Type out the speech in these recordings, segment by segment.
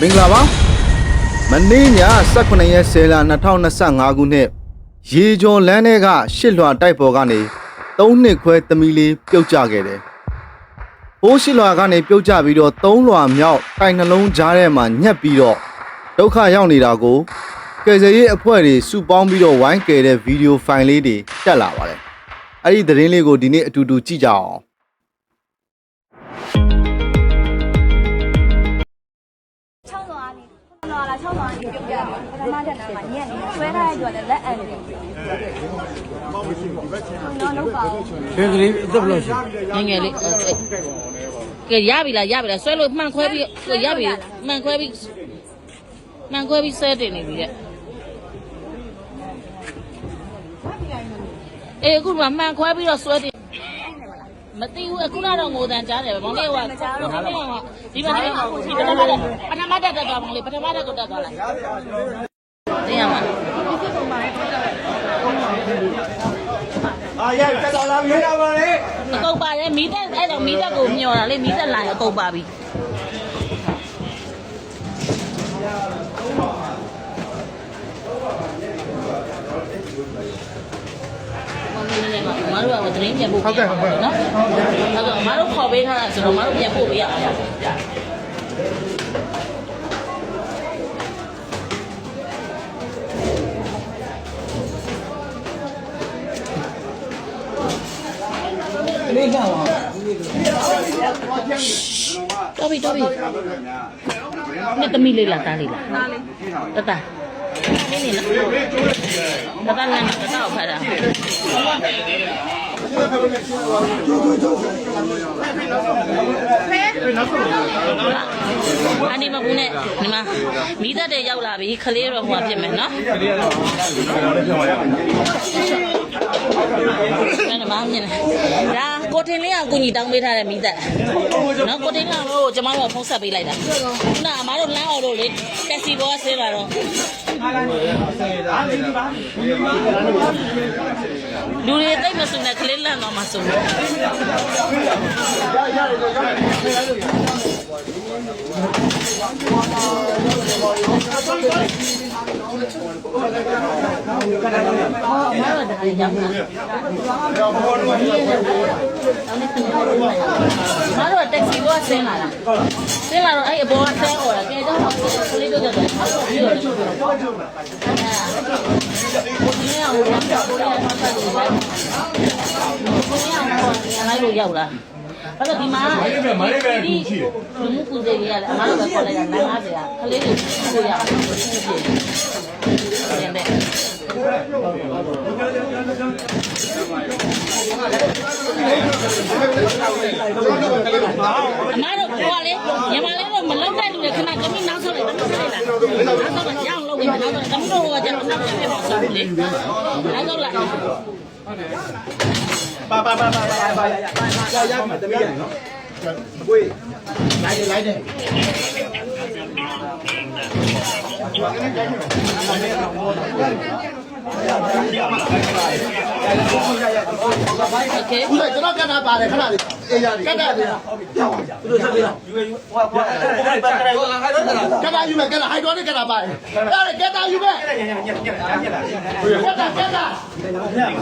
မင်္ဂလာပါမနေ့ည18ရက်10လ2025ခုနှစ်ရေကျော်လမ်းထဲကရှစ်လွှာတိုက်ပေါ်ကနေ3နှစ်ခွဲသမီးလေးပြုတ်ကျခဲ့တယ်။ပိုးရှစ်လွှာကနေပြုတ်ကျပြီးတော့3လွှာမြောက်တိုင်နှလုံးကြားထဲမှာညက်ပြီးတော့ဒုက္ခရောက်နေတာကိုကယ်ဆယ်ရေးအဖွဲ့တွေစုပေါင်းပြီးတော့ဝိုင်းကယ်တဲ့ဗီဒီယိုဖိုင်လေးတွေတက်လာပါတယ်။အဲ့ဒီသတင်းလေးကိုဒီနေ့အတူတူကြည့်ကြအောင် နေဆွဲထားတဲ့ကြွလည်းလက်အန်နေတော့လောက်ပါဘူးဘယ်ကလေးအသက်ဘယ်လောက်ရှိငယ်ငယ်လေးအဲ့အဲ့ကဲရပြီလားရပြီလားဆွဲလို့မှန်ခွဲပြီးကဲရပြီမှန်ခွဲပြီးမှန်ခွဲပြီးဆဲတင်နေပြီတဲ့အေးအခုမှမှန်ခွဲပြီးတော့ဆွဲတင်မသိဘူးအခုကတော့ငိုတန်ကြားတယ်ပဲမောင်လေးကဒီမှာဒီပထမတက်ပထမတက်တက်သွားမောင်လေးပထမတက်ကိုတက်သွားလိုက်တင်ရမှာ အာရ တက်တော်လာပြီရပါလေအကုတ်ပါတယ်မီးတက်အဲ့တော့မီးတက်ကိုမျောတာလေမီးတက်လာရင်အကုတ်ပါပြီမတို့ကသတင်းပြန်ပို့ဟုတ်ကဲ့ဟုတ်ကဲ့နော်ဟုတ်ကဲ့မတို့ခေါ်ပေးထားတာဆိုတော့မတို့ပြန်ပို့ပေးရအောင် လေးကပါတော်ပြီတော်ပြီနှစ်သမီးလေးလားသားလေးလားသားလေးတတနင်းနေလားတတလမ်းတတကိုဖတ်တာအနီမကူနဲ့ဒီမှာမိသက်တဲ့ရောက်လာပြီခလေးတော့ဟိုကဖြစ်မယ်နော်အဲ့ဒါမှမြင်တယ်ဒါ ကိုတင်လေးကကိုကြီးတောင်းပေးထားတဲ့မိသက်နော်ကိုတင်ကတို့ကျမတို့ကဖုန်းဆက်ပေးလိုက်တာခုနအမားတို့လမ်းအော်တို့လေတက်စီဘောဆင်းလာတော့လူတွေတိတ်မစုံနဲ့ခလေးလန့်တော့မှစုံတယ်မတော်ဒါရရောက်တာ မတော်တက်စီဘောဆင်းလာတာဆင်းလာတော့အဲ့အပေါ်ကဆင်းអော်တာကဲတော့ကလေးတို့ကြတယ်ပြီးတော့ဒီနေ့အောင်ရမ်းတော့ကိုရမ်းတော့တယ်ကိုရမ်းအောင်လိုက်လို့ရောက်လာအဲ့တော့ဒီမှာဒီလူမှုကူတဲ့ကြီးရတယ်အမားတို့ပဲခေါ်လိုက်တာ950ကခလေးတွေကိုရအောင်ပြည့်တယ်တဲ့ အမတို့ပြောလေညီမလေးတို့မလောက်တဲ့လူတွေခဏသမီးနောက်ဆုံးလိုက်သမီးလိုက်လာနောက်ဆုံးလိုက်ရအောင်လုပ်ပြီးနောက်ဆုံးသမီးတို့ကကျွန်တော်နောက်ဆုံးပြပါဆိုလေနောက်ဆုံးလိုက်ပါပါပါပါပါပါရရရရမှာသမီးရနော်ကိုယ်လိုက်လိုက်တယ်ဘာကနေကြိုက်ရအောင် คဦးလိုက်ကျွန်တော်ကတ်တာပါတယ်ခဏလေးအေးရကတ်တာလေးသူတို့ဆက်ပြီးတော့ယူယူဟိုဟိုကတ်တာယူမယ်ကတ်တာဟိုက်ဒရိုနစ်ကတ်တာပါတယ်အဲ့ဒါကတ်တာယူမယ်ကတ်တာကတ်တာ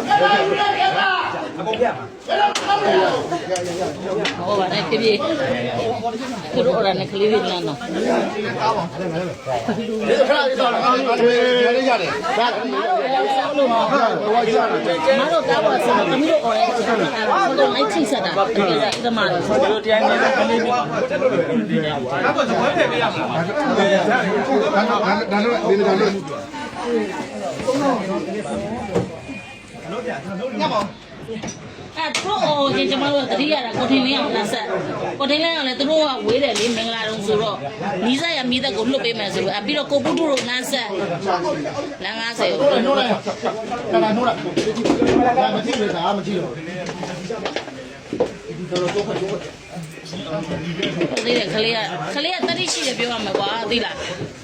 ကတ်တာယူမယ်ကတ်တာ အကုန်ပြကတ်တာကတ်တာဟောပါတယ်ပြပြသူတို့အော်ရနဲ့ကလေးတွေလမ်းတော့ဒီခဏလေးတော့လေးရတယ်ဒါမတို့ကားပေါ်ဆိုတော့မိတို့အော်ရဆိုတော့ဘုတို့လိုက်ချိဆက်တာတကယ်ကြအဲ့ဒါမှလို့တို့တရားနေကလေးတွေဒါတော့ဒီနေ့ကတော့ အဲ့တို့အော်ချင်းကျမတို့တတိယတာကိုထင်းလင်းအောင်လက်ဆက်ကိုထင်းလင်းအောင်လည်းသူတို့ကဝေးတယ်လေမင်္ဂလာတုံးဆိုတော့မိစားရမိသက်ကိုလွတ်ပေးမယ်ဆိုပြီးပြီးတော့ကိုပုတုတို့လမ်းဆက်လမ်း90ကိုနိုးလိုက်ကလာနိုးလိုက်ဒါမကြည့်ဘူးဒါမကြည့်တော့သိတယ်ခလေးကခလေးကတတိရှိတယ်ပြောရမှာကွာသိလားနိုးတော့တို့ခ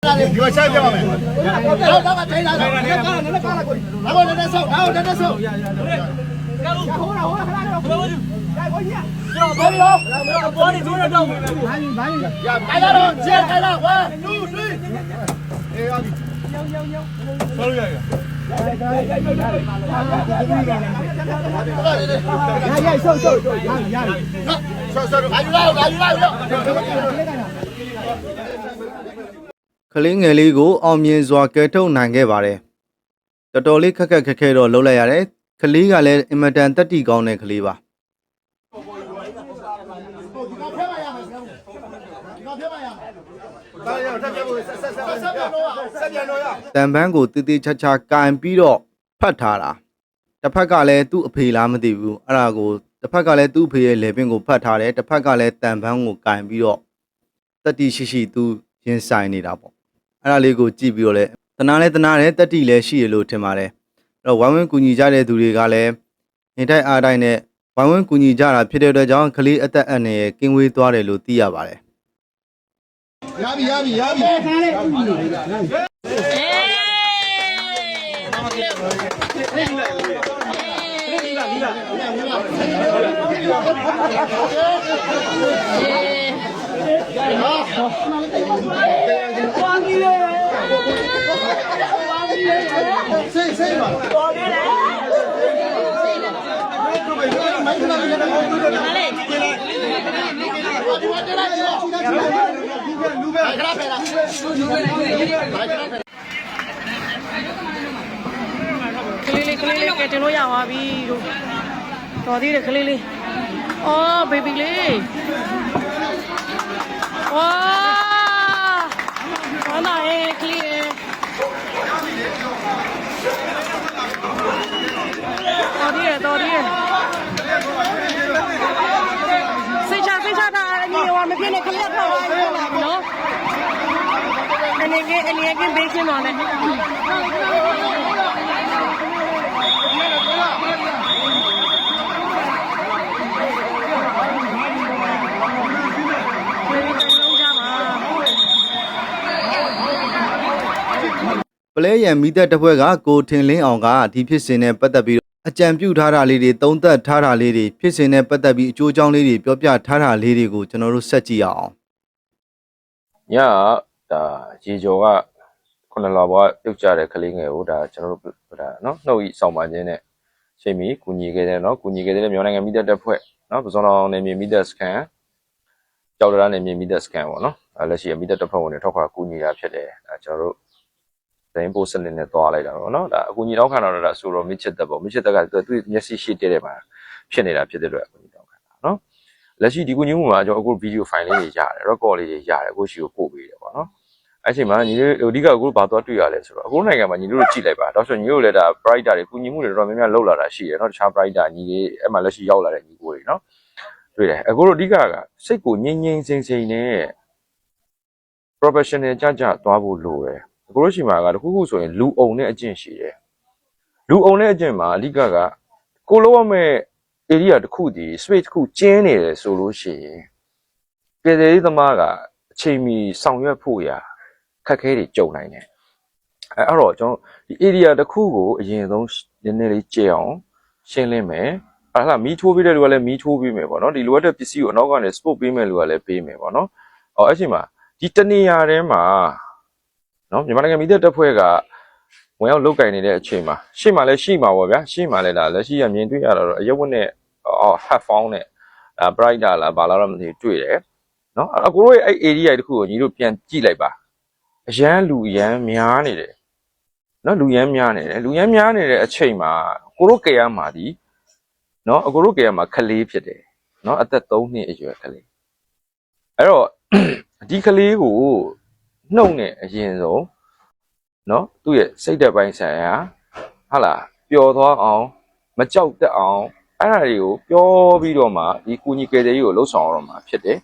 ဒီမှာဆက်ပြပါမယ်တော့တော့ထိုင်လာတော့လည်းကားလည်းကားလာကိုနောက်တော့လည်းဆောက်နောက်တော့လည်းဆောက်ကားလို့ဟိုလာဟိုလာခလာတော့ဘယ်လိုလဲကိုကြီးကျော်ဘယ်လိုပေါ်နေကျိုးတော့ဘာကြီးဘာကြီးရကားလာတော့ကျဲကားလာ1 2 3အေးပါပြီဆောက်ရရရရဆောက်ဆောက်ရရဆောက်ဆောက်အာယူလာအာယူလာ ကလေးငယ်လေးကိုအောင်မြင်စွာကယ်ထုတ်နိုင်ခဲ့ပါတယ်တော်တော်လေးခက်ခက်ခက်ခဲတော့လှုပ်လိုက်ရတယ်ကလေးကလည်းအင်မတန်တက်တီကောင်းတဲ့ကလေးပါတံပန်းကိုတီတီချာချာကင်ပြီးတော့ဖတ်ထားတာတစ်ဖက်ကလည်းသူ့အဖေလားမသိဘူးအဲ့ဒါကိုတစ်ဖက်ကလည်းသူ့အဖေရဲ့လေပင်ကိုဖတ်ထားတယ်တစ်ဖက်ကလည်းတံပန်းကိုကင်ပြီးတော့တတိရှိရှိသူရင်ဆိုင်နေတာပေါ့ အဲ့ဒါလေးကိုကြည့်ပြီးတော့လဲတနာလဲတနာတယ်တတိလည်းရှိရလို့ထင်ပါတယ်အဲ့တော့ဝိုင်းဝန်းကူညီကြတဲ့သူတွေကလည်းနေတိုင်းအားတိုင်းနဲ့ဝိုင်းဝန်းကူညီကြတာဖြစ်တဲ့အတွက်ကြောင့်ကလေးအသက်အန္တရာယ်ကင်းဝေးသွားတယ်လို့သိရပါတယ်ရပြီရပြီရပြီ စိတ်စိတ်ပါတော်တယ်လေမိုက်ခလာလေးနဲ့ကိုတို့တယ်လေဒီဝတ်တယ်လားလူပဲခလာဖဲလားလူပဲလူပဲခလာဖဲကလေးလေးကလေးလေးကဲတင်လို့ရပါပြီတို့တော်သေးတယ်ကလေးလေးအော်ဘေဘီလေးဝါဝမ်းသာရဲ့ကလေးရဲ့ တော်သေးတယ်တော်သေးတယ်စိတ်ချစိတ်ချတာအညီဟိုမဖြစ်နဲ့ကလေးထောက်ပါလို့လာပြီနော်အနေကအနေကဘေးကင်းတော့လေ ဝေးပြီးတိုင်လုံးကြပါ ပ လဲရန်မိသက်တစ်ဖွဲ့ကကိုထင်လင်းအောင်ကဒီဖြစ်စဉ်နဲ့ပတ်သက်ပြီးတော့အကြံပြုထားတာလေးတွေသုံးသပ်ထားတာလေးတွေဖြစ်စဉ်နဲ့ပတ်သက်ပြီးအကျိုးအကြောင်းလေးတွေပြောပြထားတာလေးတွေကိုကျွန်တော်တို့ဆက်ကြည့်ရအောင်ညကဒါရေကျော်ကခုနလဘွားပြုတ်ကြတဲ့ကလေးငယ်ကိုဒါကျွန်တော်တို့ဒါနော်နှုတ်ဤဆောင်ပါခြင်းနဲ့ချိန်မီကူညီခဲ့တယ်နော်ကူညီခဲ့တဲ့မြန်မာနိုင်ငံမိသက်တပ်ဖွဲ့နော်ပဇွန်တော်နယ်မြေမိသက်စကန်ကြောက်တရားနယ်မြေမိသက်စကန်ပေါ့နော်အဲလက်ရှိမိသက်တပ်ဖွဲ့ဝင်တွေထောက်ခွာကူညီတာဖြစ်တယ်အဲကျွန်တော်တို့ ဒိန်ပို့စနစ်နဲ့တွားလိုက်တာပေါ့နော်ဒါအကူညီတောင်းခံတော့ဒါဆိုတော့မစ်ချစ်သက်ပေါ့မစ်ချစ်သက်ကသူ့မျက်စိရှိတဲ့တဲ့မှာဖြစ်နေတာဖြစ်တဲ့အတွက်အကူညီတောင်းခံတာနော် လက်ရှိဒီကူညီမှုမှာကျွန်တော်အခုဗီဒီယိုဖိုင်လေးတွေရတယ် record လေးတွေရတယ်အခုရှိကိုပို့ပေးတယ်ပေါ့နော်အဲ့ချိန်မှာညီလေးအဓိကအခုဘာသွားတွေ့ရလဲဆိုတော့အခုနိုင်ငံမှာညီတို့ကြည့်လိုက်ပါတော့ဆိုညီတို့လည်းဒါ brighter တွေကူညီမှုတွေတော်တော်များများလောက်လာတာရှိတယ်เนาะတခြား brighter ညီလေးအဲ့မှာလက်ရှိရောက်လာတဲ့ညီကိုတွေเนาะတွေ့တယ်အခုတို့အဓိကကစိတ်ကိုငြိမ်ငြိမ်စင်စင်နဲ့ professional ကြကြသွားဖို့လိုတယ် အခုတို့ရှိမှာကတခုခုဆိုရင်လူအုံနဲ့အကျင့်ရှိတယ်လူအုံနဲ့အကျင့်မှာအဓိကကကိုလိုရမဲ့ area တစ်ခုတည် space တစ်ခုကျင်းနေတယ်ဆိုလို့ရှိရင်ပြည်သေးသမားကအချိန်မီဆောင်ရွက်ဖို့ရာခက်ခဲတွေကြုံနိုင်တယ်အဲအဲ့တော့ကျွန်တော်ဒီ area တစ်ခုကိုအရင်ဆုံးနည်းနည်းလေးကြည့်အောင်ရှင်းလင်းမယ်အဲ့ဒါမီးထိုးပေးတဲ့လူကလည်းမီးထိုးပေးမယ်ပေါ့နော်ဒီလိုအပ်တဲ့ပစ္စည်းကိုအနောက်ကနေ spot ပေးမယ်လူကလည်းပေးမယ်ပေါ့နော်အော်အဲ့ချိန်မှာဒီတနေရာထဲမှာ နော်မြန်မာနိုင်ငံမီးတဲ့တပ်ဖွဲ့ကဝင်ရောက်လုတ်ကင်နေတဲ့အချိန်မှာရှေ့မှာလည်းရှိမှာပေါ့ဗျာရှေ့မှာလည်းဒါလက်ရှိရမြင်တွေ့ရတာတော့အရက်ဝတ်နဲ့အော် headphone နဲ့အဲ brighter လားဘာလားတော့မသိဘူးတွေ့တယ်နော်အဲ့အကိုတို့ရဲ့အဲ့ area တခုကိုညီတို့ပြန်ကြည့်လိုက်ပါအရန်လူအရန်များနေတယ်နော်လူရန်များနေတယ်လူရန်များနေတဲ့အချိန်မှာကိုတို့ကြရမှာဒီနော်အကိုတို့ကြရမှာခလေးဖြစ်တယ်နော်အသက်3နှစ်အရွယ်ခလေးအဲ့တော့ဒီခလေးကို နှုတ်နဲ့အရင်ဆုံးနော်သူ့ရဲ့စိတ်သက်ပိုင်းဆိုင်ရာဟာလာပျော်သွားအောင် မကြောက်တတ်အောင်အဲ့ဒါတွေကိုပြောပြီးတော့မှဒီကူညီကယ်ဆယ်ရေးကိုလှုပ်ဆောင်ရတော့မှာဖြစ်တယ်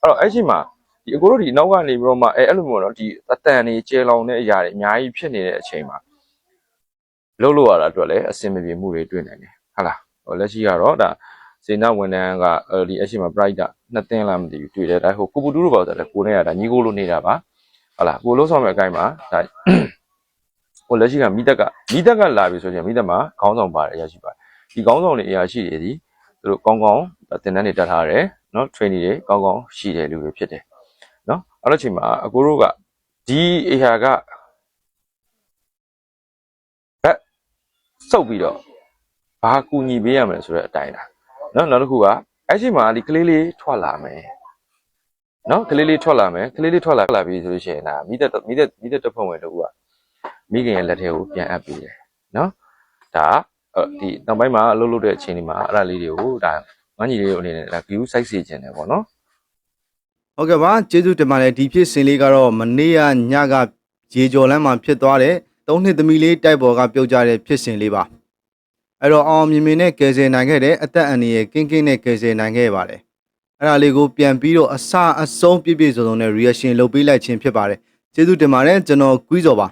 အဲ့တော့အဲ့ချိန်မှာဒီအကိုတို့ဒီနောက်ကနေပြီးတော့မှအဲအဲ့လိုမျိုးနော်ဒီအတန်နေကျဲလောင်တဲ့အရာတွေအများကြီးဖြစ်နေတဲ့အချိန်မှာလှုပ်လို့ရတာအတွက်လည်းအဆင်မပြေမှုတွေတွေ့နိုင်တယ်ဟုတ်လားဟိုလက်ရှိကတော့ဒါစေနာဝန်ထမ်းကအဲဒီအရှိမ bright ကနှစ်သိန်းလားမသိဘူးတွေ့တယ်ဒါဟိုကိုပူတူတို့ပေါ့ဆိုတော့ကိုနေရတာညီကိုလိုနေတာပါ ဟုတ်လားကိုလုံးဆောင်မဲ့အကိုင်းမှာဒါဟိုလက်ရှိကမိတက်ကမိတက်ကလာပြီဆိုရင်မိတက်မှာခေါင်းဆောင်ပါတယ်အရာရှိပါတယ်ဒီခေါင်းဆောင်တွေအရာရှိတွေဒီသူတို့ကောင်းကောင်းတင်တန်းတွေတက်ထားတယ်နော် training တွေကောင်းကောင်းရှိတယ်လူတွေဖြစ်တယ်နော်အဲ့လိုချိန်မှာအကိုတို့ကဒီအရာကဘက်စုပ်ပြီးတော့ဘာကူညီပေးရမလဲဆိုတဲ့အတိုင်းလားနော်နောက်တစ်ခုကအဲ့ချိန်မှာဒီကလေးလေးထွက်လာမယ် နော်ကလေးလေးထွက်လာမယ်ကလေးလေးထွက်လာလာပြီဆိုလို့ရှိရင်ဒါမိသက်မိသက်မိသက်တစ်ဖက်ဝင်တစ်ခုကမိခင်ရဲ့လက်ထဲကိုပြန်အပ်ပေးတယ်နော်ဒါအဲ့ဒီနောက်ပိုင်းမှာအလုပ်လုပ်တဲ့အချိန်ဒီမှာအဲ့ဒါလေးတွေကိုဒါငန်းကြီးလေးအနေနဲ့ဒါ view site စီခြင်းတယ်ပေါ့နော်ဟုတ်ကဲ့ပါကျေးဇူးတင်ပါတယ်ဒီဖြစ်စဉ်လေးကတော့မနေ့ကညကရေကျော်လမ်းမှာဖြစ်သွားတဲ့သုံးနှစ်သမီးလေးတိုက်ပေါ်ကပြုတ်ကြတဲ့ဖြစ်စဉ်လေးပါအဲ့တော့အောင်အောင်မြင်မြင်နဲ့ကယ်ဆယ်နိုင်ခဲ့တဲ့အသက်အန္တရာယ်ကင်းကင်းနဲ့ကယ်ဆယ်နိုင်ခဲ့ပါတယ် အဲ့ဒါလေးကိုပြန်ပြီးတော့အစအဆုံးပြည့်ပြည့်စုံစုံနဲ့ reaction လုပ်ပေးလိုက်ခြင်းဖြစ်ပါတယ်ကျေးဇူးတင်ပါတယ်ကျွန်တော်ကွီးစော်ပါ